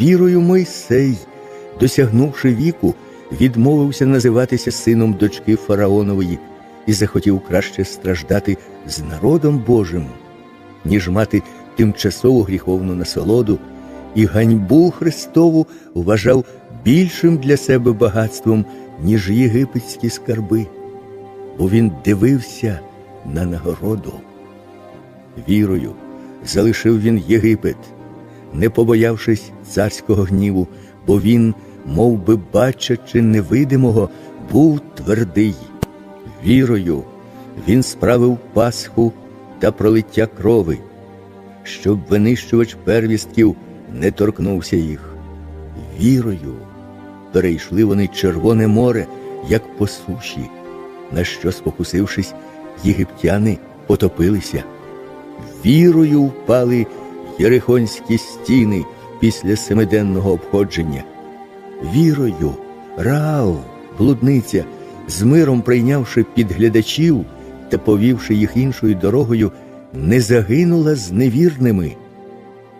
Вірою Мойсей, досягнувши віку, відмовився називатися сином дочки фараонової і захотів краще страждати з народом Божим, ніж мати тимчасову гріховну насолоду, і ганьбу Христову вважав більшим для себе багатством, ніж єгипетські скарби, бо він дивився на нагороду. Вірою залишив він Єгипет, не побоявшись царського гніву, бо він, мов би бачачи невидимого, був твердий. Вірою він справив Пасху та пролиття крови, щоб винищувач первістків не торкнувся їх. Вірою перейшли вони Червоне море, як по суші, на що, спокусившись, єгиптяни потопилися. Вірою впали єрихонські стіни після семиденного обходження. Вірою Раал, блудниця, з миром прийнявши підглядачів та повівши їх іншою дорогою, не загинула з невірними,